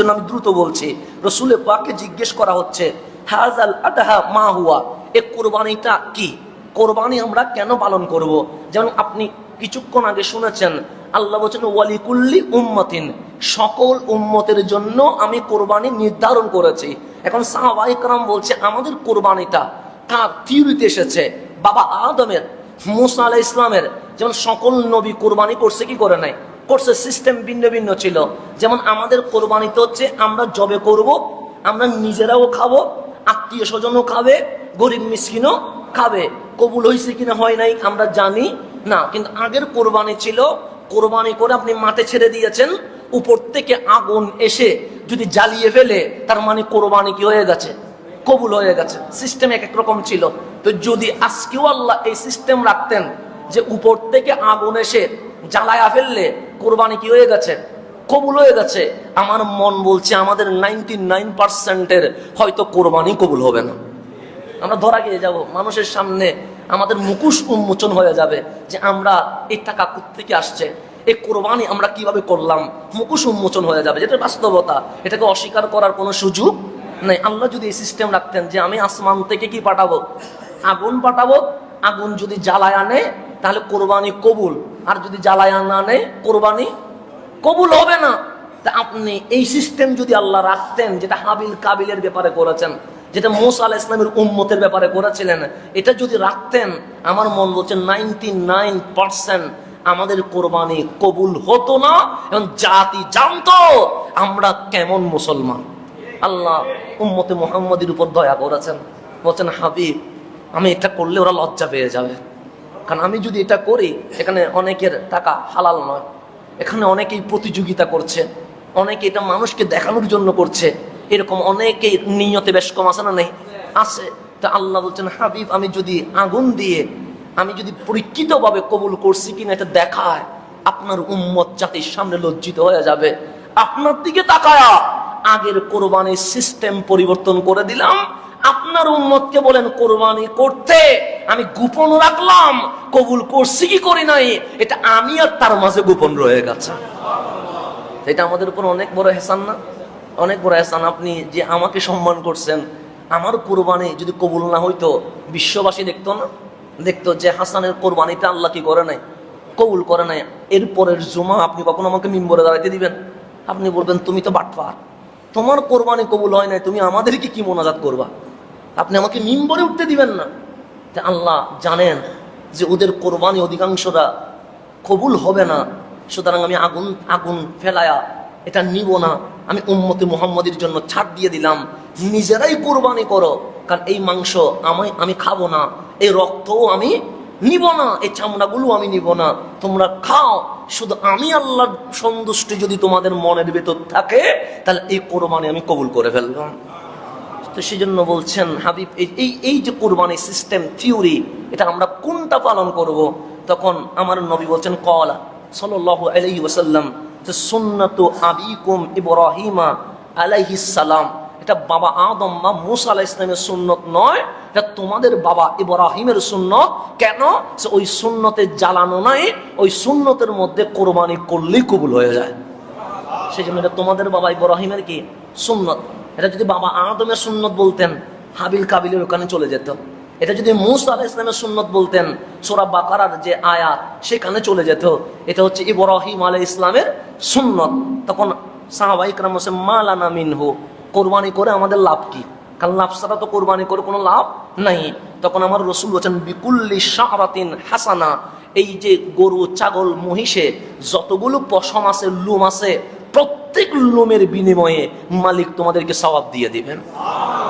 জন্য আমি দ্রুত বলছি রসুলে পাকে জিজ্ঞেস করা হচ্ছে হাজাল আদাহা মা হুয়া? এ কোরবানিটা কি? কোরবানি আমরা কেন পালন করব? যেমন আপনি কিছুক্ষণ আগে শুনেছেন, আল্লাহ বলছেন ওয়ালিকুল্লি উম্মতিন। সকল উম্মতের জন্য আমি কোরবানি নির্ধারণ করেছি। এখন সাহাবাইকরাম বলছে, আমাদের কোরবানিটা কার থিওরিতে এসেছে? বাবা আদমের, মুসা আলাহ ইসলামের যেমন সকল নবী কোরবানি করছে, কি করে নাই? করছে সিস্টেম ভিন্ন ভিন্ন ছিল। যেমন আমাদের কোরবানিতে হচ্ছে, আমরা জবে করব, আমরা নিজেরাও খাব, আত্মীয় স্বজনও খাবে, গরিব মিসকিনও খাবে। কবুল হয়েছে কিনা হয় নাই আমরা জানি না, কিন্তু আগের কোরবানি ছিল, কোরবানি করে আপনি মাঠে ছেড়ে দিয়েছেন, উপর থেকে আগুন এসে যদি জ্বালিয়ে ফেলে, তার মানে কোরবানি কি হয়ে গেছে? কবুল হয়ে গেছে। সিস্টেম এক এক রকম ছিল। তো যদি আজকেও আল্লাহ এই সিস্টেম রাখতেন যে উপর থেকে আগুন এসে জ্বালায়া ফেললে কোরবানি কি হয়ে গেছে? কবুল হয়ে গেছে। আমার মন বলছে আমাদের নাইনটি নাইন পার্সেন্টের হয়তো কোরবানি কবুল হবে না। আমরা ধরা গিয়ে যাব। মানুষের সামনে আমাদের মুখোশ উন্মোচন হয়ে যাবে যে আমরা এই টাকা থেকে আসছে? এই কোরবানি আমরা কীভাবে করলাম? মুখোশ উন্মোচন হয়ে যাবে। যেটা বাস্তবতা, এটাকে অস্বীকার করার কোনো সুযোগ নেই। আল্লাহ যদি এই সিস্টেম রাখতেন যে আমি আসমান থেকে কি পাঠাবো? আগুন পাঠাবো? আগুন যদি জ্বালায় আনে, তাহলে কোরবানি কবুল। আর যদি জ্বালায় না আনে কোরবানি কবুল হবে না। তা আপনি এই সিস্টেম যদি আল্লাহ রাখতেন, যেটা হাবিল কাবিলের ব্যাপারে করেছেন, যেটা মোসা আল ইসলামের উম্মতের ব্যাপারে করেছিলেন, এটা যদি রাখতেন, আমার মন বলছে নাইনটি নাইন পার্সেন্ট আমাদের কোরবানি কবুল হতো না, এবং জাতি জানতো আমরা কেমন মুসলমান। আল্লাহ উম্মতে মোহাম্মদের উপর দয়া করেছেন। বলছেন, হাবিব, আমি এটা করলে ওরা লজ্জা পেয়ে যাবে। কারণ আমি যদি এটা করি, এখানে অনেকের টাকা হালাল নয়। এখানে অনেকেই প্রতিযোগিতা করছে, অনেকে এটা মানুষকে দেখানোর জন্য করছে। এরকম অনেকেই নিয়তে বেশ কম আছে না নেই? আছে। তা আল্লাহ বলছেন, হাবিব, আমি যদি আগুন দিয়ে, আমি যদি পরীক্ষিতভাবে কবুল করছি কিনা এটা দেখায়, আপনার উম্মত জাতির সামনে লজ্জিত হয়ে যাবে। আপনার দিকে তাকায়া আগের কোরবানির সিস্টেম পরিবর্তন করে দিলাম। আপনার উম্মতকে বলেন, কোরবানি করতে আমি গোপন রাখলাম, কবুল করছি কি করি নাই, এটা আমি আর তার মাঝে গোপন রয়ে গেছে। এটা আমাদের উপর অনেক বড় হেসান না? অনেক বড় হেসান আপনি যে আমাকে সম্মান করছেন, আমার কোরবানি যদি কবুল না হইতো, বিশ্ববাসী দেখতো না? দেখতো যে হাসানের কোরবানিটা আল্লাহ কি করে নাই? কবুল করে নাই। এরপরের জুমা আপনি কখনো আমাকে মিম্বরে দাঁড়াইতে দিবেন? আপনি বলবেন, তুমি তো বাটপার। তোমার কোরবানি কবুল হয় নাই, তুমি আমাদেরকে কি মোনাজাত করবা? আপনি আমাকে মিম্বরে উঠতে দিবেন না। আল্লাহ জানেন যে ওদের কোরবানি অধিকাংশরা কবুল হবে না, সুতরাং আমি আগুন আগুন ফেলায়া এটা নিব না। আমি উম্মতে মোহাম্মদের জন্য ছাড় দিয়ে দিলাম। নিজেরাই কোরবানি করো, কারণ এই মাংস আমি আমি খাব না, এই রক্তও আমি নিব না, এই চামড়াগুলো আমি নিব না। তোমরা খাও, শুধু আমি আল্লাহর সন্তুষ্টি যদি তোমাদের মনের ভেতর থাকে, তাহলে এই কোরবানি আমি কবুল করে ফেললাম। তো সেই জন্য বলছেন, হাবিব, এই- এই যে কোরবানি সিস্টেম থিওরি এটা আমরা কোনটা পালন করব? তখন আমার নবী বলছেন, কলা সাল্লাল্লাহু আলাইহি ওয়াসাল্লাম, যে সুন্নাতু আবিকুম ইব্রাহিমা আলাইহিস সালাম, এটা বাবা আদম বা মুসা আলাইহিস ইসলামের সুন্নত নয়, এটা তোমাদের বাবা ইব্রাহিমের সুন্নত। কেন? ওই সুন্নতে জ্বালানো নাই, ওই সুন্নতের মধ্যে কোরবানি করলেই কবুল হয়ে যায়। সেই জন্য এটা তোমাদের বাবা ইব্রাহিমের কি? সুন্নত। এটা যদি বাবা আদমের সুন্নত বলতেন, হাবিল কাবিলের ওখানে চলে যেত। এটা যদি মুসা ইসলামের সুন্নত বলতেন, সোরা বাকারার যে আয়াত, সেখানে চলে যেত। এটা হচ্ছে ইব্রাহিম আলাহ ইসলামের সুন্নত। তখন সাহাবাই কালাম হোসেন মালানা মিনহু। কোরবানি করে আমাদের লাভ কি? কারণ লাভ ছাড়া তো কোরবানি করে কোনো লাভ নাই। তখন আমার রসুল বলছেন, বিকুল্লি শাহরাতিন হাসানা। এই যে গরু, ছাগল, মহিষে যতগুলো পশম আছে, লুম আছে প্রত্যেক লোমের বিনিময়ে মালিক তোমাদেরকে সবাব দিয়ে দিবেন।